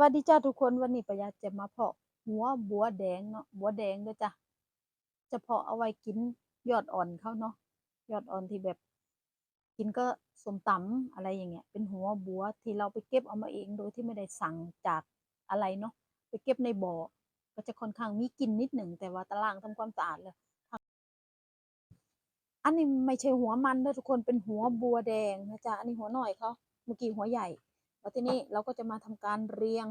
วัสดีจ้าทุกคนวันนี้ประยัดจะมาเพาะหัวบัวแดงเนาะบัวแดงด้อจ้ะจะเพาะเอาไว้กินยอดอ่อนเขาเนาะยอดอ่อนที่แบบ กินก็สมตำอะไรอย่างเงี้ย เป็นหัวบัวที่เราไปเก็บเอามาเองโดยที่ไม่ได้สั่งจากอะไรเนาะไปเก็บในบ่อ ก็จะค่อนข้างมีกลิ่นนิดหนึ่งแต่ว่าตารางทำความสะอาดเลยอันนี้ไม่ใช่หัวมันนะทุกคนเป็นหัวบัวแดงนะจ๊ะอันนี้หัวหน่อยเขาเมื่อกี้หัวใหญ่ แล้วทีนี้เราก็จะมาทำการเรียง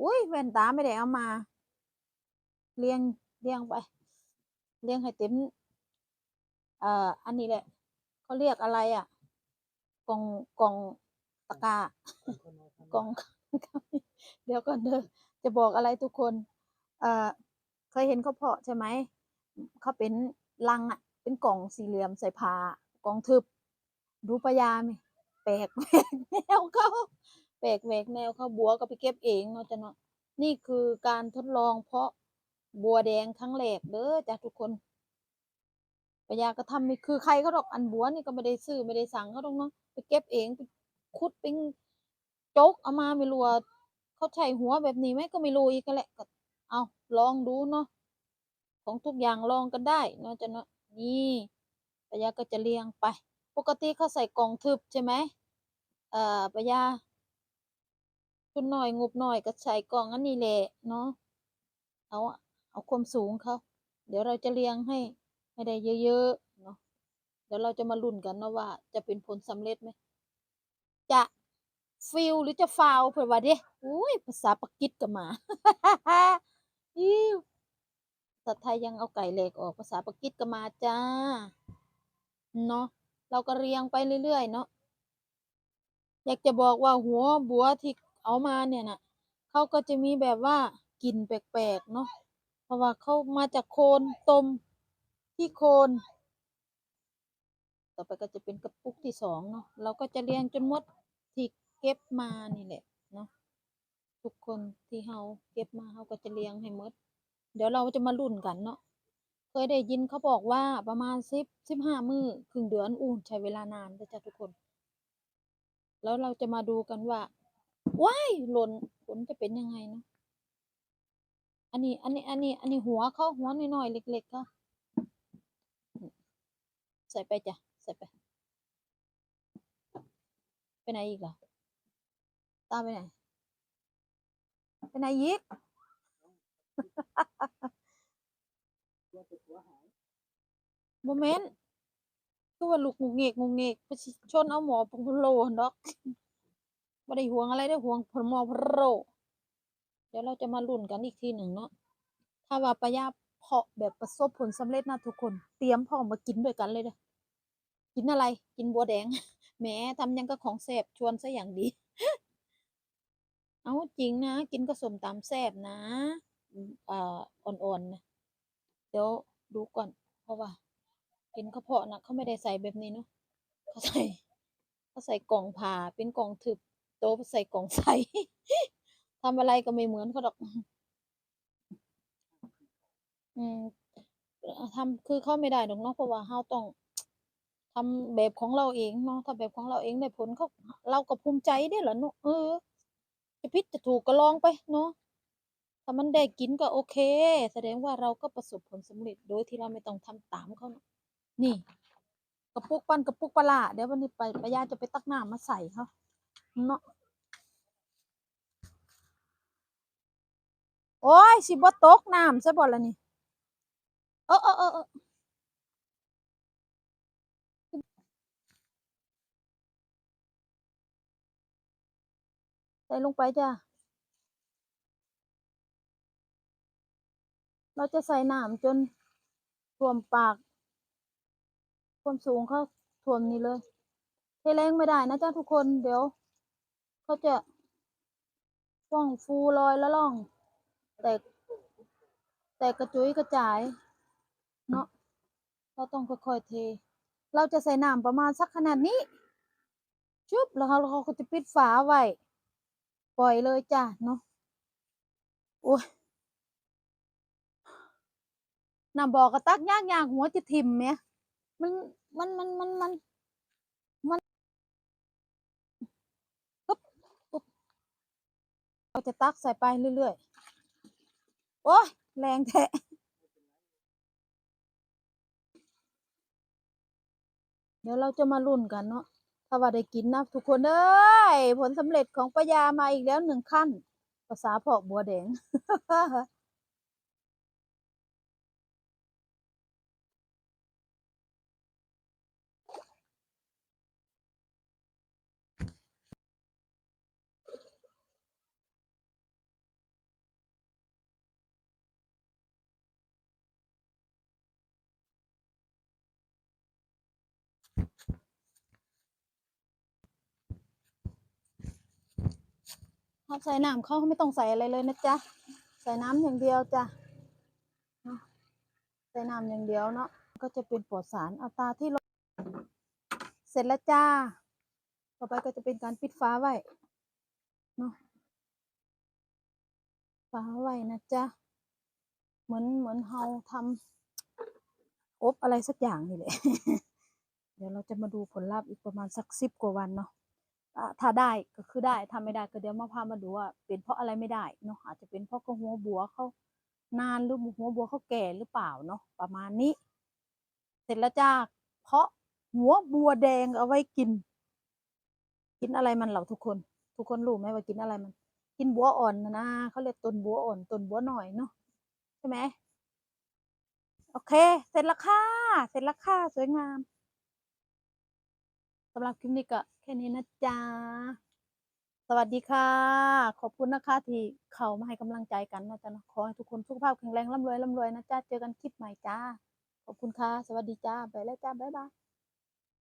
อุ้ยแว่นตาไม่ได้เอามา เรียงเรียงไป เรียงให้เต็มเอ่ออันนี้แหละเขาเรียกอะไรอะกล่องกล่องตะกร้ากล่องเดี๋ยวก่อนเด้อจะบอกอะไรทุกคน เอ่อเคยเห็นเขาเพาะใช่ไหมเขาเป็นลังอะ เป็นกล่องสี่เหลี่ยมใส่ผ้ากล่องทึบดูปลายาไหม แปลกแหวกแนวเขาแปลกแหวกแนวเขาบัวก็ไปเก็บเองเนาะจ้ะเนาะนี่คือการทดลองเพาะบัวแดงครั้งแรกเด้อจ้ะทุกคนปายาก็ทำนี่คือใครเขาดอกอันบัวนี่ก็ไม่ได้ซื้อไม่ได้สั่งเขาดอกเนาะไปเก็บเองไปขุดไปโจกเอามาไม่รู้ว่าเขาใช้หัวแบบนี้ไหมก็ไม่รู้อีกแหละก็เอาลองดูเนาะของทุกอย่างลองกันได้เนาะจ้ะเนาะนี่ปายาก็จะเรียงไป ปกติเขาใส่กล่องทึบใช่ไหมเอ่อปะยาทุนหน่อยงบหน่อยก็ใส่กล่องอันนี้แหละเนาะเอาเอาความสูงเขาเดี๋ยวเราจะเรียงให้ให้ได้เยอะๆเนาะเดี๋ยวเราจะมาลุ้นกันนะว่า จะเป็นผลสำเร็จไหมจะฟิลหรือจะฟาวเผื่อว่าเด้อุ้ยภาษาปากีสก็มาอิ้วภาษาไทยยังเอาไก่เหล็กออกภาษาปากีสก็มาจ้าเนาะ เราก็เรียงไปเรื่อยๆเนาะอยากจะบอกว่าหัวบัวที่เอามาเนี่ยนะเขาก็จะมีแบบว่ากลิ่นแปลกๆเนาะเพราะว่าเขามาจากโคนต้มที่โคน ต่อไปก็จะเป็นกระปุกที่สองเนาะเราก็จะเรียงจนหมดที่เก็บมานี่แหละเนาะทุกคนที่เฮาเก็บมาเฮาก็จะเรียงให้หมด เดี๋ยวเราจะมาลุ้นกันเนาะ เคยได้ยินเขาบอกว่าประมาณสิบสิบห้ามื้อครึ่งเดือนอู้ใช้เวลานานนะจ๊ะทุกคน แล้วเราจะมาดูกันว่าว้ายหล่นผลจะเป็นยังไงนะอันนี้ อันนี้ อันนี้ อันนี้หัวเขาหัวน้อยๆเล็กๆเขาใส่ไปจ้ะใส่ไปไปไหนอีกล่ะตาไปไหนไปไหนอีก โมเมนต์คือว่าลูกงูเงกงูเงกไปสิชนเอาหมอปงพะโลหั่นดอกไม่ได้ห่วงอะไรได้อห่วงพลหมอพะโลเดี๋ยวเราจะมาลุ้นกันอีกทีหนึ่งเนาะถ้าว่าปะยาเพาะแบบประสบผลสำเร็จนะทุกคน เตรียมพร้อมมากินด้วยกันเลยเด้อกินอะไรกินบัวแดงแหมทำยังก็ของแซ่บชวนซะอย่างดี เอาจริงนะ กินก็สมตำแซ่บนะอืมเอ่ออ่อนๆนะเดี๋ยว ดูก่อน เพราะว่า เห็นเขาเพาะนะเขาไม่ได้ใส่แบบนี้เนาะเขาใส่เขาใส่กล่องผ่าเป็นกล่องทึบโต๊ะใส่กล่องใส่ทำอะไรก็ไม่เหมือนเขาดอก อืมทำคือเขาไม่ได้ดอกเนาะเพราะว่าเราต้องทำแบบของเราเองเนาะถ้าแบบของเราเองได้ผลเขาเราก็ภูมิใจเด้ล่ะเนาะเออจะผิดจะถูกก็ลองไปเนาะ ถ้ามันได้กินก็โอเค แสดงว่าเราก็ประสบผลสำเร็จโดยที่เราไม่ต้องทำตามเขานะนี่ กระปุกปั้นกระปุกปลาเดี๋ยววันนี้ไปป้ายาจะไปตักน้ำมาใส่เขาเนาะโอ้ยสิบ่ตกน้ำซะบ่ละนี่เออเออเออเออใส่ลงไปจ้ะ เราจะใส่น้ำจนท่วมปากความสูงเขาท่วมนี่เลยเทแรงไม่ได้นะจ๊ะทุกคนเดี๋ยวเขาจะฟ่องฟูลอยล้วล่อง แตกแตกกระจุยกระจาย เนาะเราต้องค่อยๆเท เราจะใส่น้ำประมาณสักขนาดนี้ ชุบแล้วเขาเขาจะปิดฝาไว้ ปล่อยเลยจ้ะเนาะโอ้ย น้ำบอกกระตักยากยากหัวจะทิ่มไหมมันมันมันมันมันมันปึ๊บปึ๊บเราจะตักใส่ไปเรื่อยๆโอ้ยแรงแทะเดี๋ยวเราจะมาลุ้นกันเนาะถ้าว่าได้กินนะทุกคนเอ้ยผลสำเร็จของปยามาอีกแล้วหนึ่งขั้น ภาษาพาะบัวแดง เขาใส่น้ำเข้าไม่ต้องใส่อะไรเลยนะจ๊ะ ใส่น้ำอย่างเดียวจ้ะใส่น้ำอย่างเดียวเนาะก็จะเป็นปลอดสารเอาตาที่ลงเสร็จแล้วจ้า ต่อไปก็จะเป็นการปิดฟ้าไว้เนาะฟ้าไว้นะจ๊ะเหมือนเหมือนเฮาทำอบอะไรสักอย่างนี่แหละ ดี๋ยวเราจะมาดูผลลัพธ์อีกประมาณสักสิบกว่าวันเนาะถ้าได้ก็คือได้ทำไม่ได้ก็เดี๋ยวมาพามาดูว่าเป็นเพราะอะไรไม่ได้เนาะอาจจะเป็นเพราะกระหัวบัวเขานานหรือหัวบัวเขาแก่หรือเปล่าเนาะประมาณนี้ เสร็จแล้วจ้าเพราะหัวบัวแดงเอาไว้กิน กินอะไรมันเหล่าทุกคน ทุกคนรู้ไหมว่ากินอะไรมัน กินบัวอ่อนนะนะเขาเรียกต้นบัวอ่อนต้นบัวหน่อยเนาะใช่ไหมโอเค เสร็จแล้วค่ะ เสร็จแล้วค่ะ สวยงาม สำหรับคลิปนี้ก็แค่นี้นะจ๊ะ สวัสดีค่ะ ขอบคุณนะคะที่เข้ามาให้กำลังใจกันนะจ๊ะเนาะขอให้ทุกคนสุขภาพแข็งแรงร่ำรวยร่ำรวยนะจ๊ะ เจอกันคลิปใหม่จ้า ขอบคุณค่ะ สวัสดีจ้า ไปแล้วจ้า บ๊ายบาย